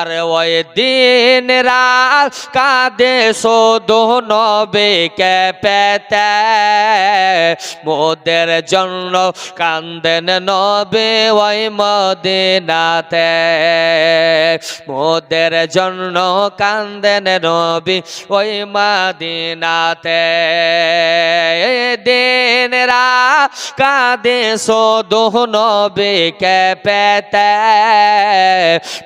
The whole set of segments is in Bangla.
আর ওই দিন রাত কাঁদে শোধু নবীকে পেতে। মোদের জন্য কান্দেন নবী ওই মদিনাতে। মোদের জন্য কান্দেন নবী ওই মদিনাতে। দিন রাত কাঁদে শোধু নবীকে পেতে।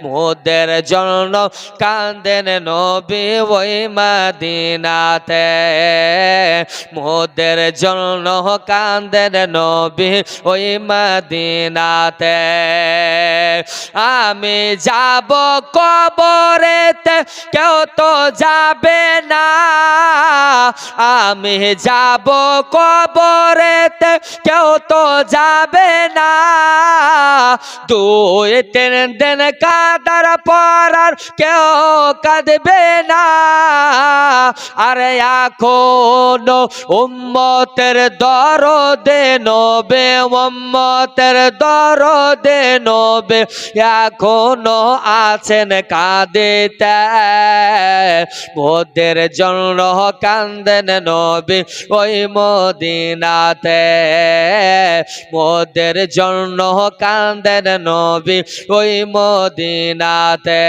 মোদের জন্য কান্দেন নবী ওই মাদিনাতে। মোদের জন্য কান্দেন নবী ওই মদিনাতে। আমি যাব কবরেতে, কেউ তো যাবে না। আমি যাব কবরেতে, কেউ তো যাবে না। দুই, তিন দিন কাদার পরার কেউ কাঁদবে না। আরে এখন উম্মতের দরদে নবে, উম্মতের দরদে নবে। এখনও আছেন কাঁদিতে মোদের জন্য কান্দেন নবী ওই মদিনাতে। মোদের জন্য কান্দেন নবী ওই মদিনাতে।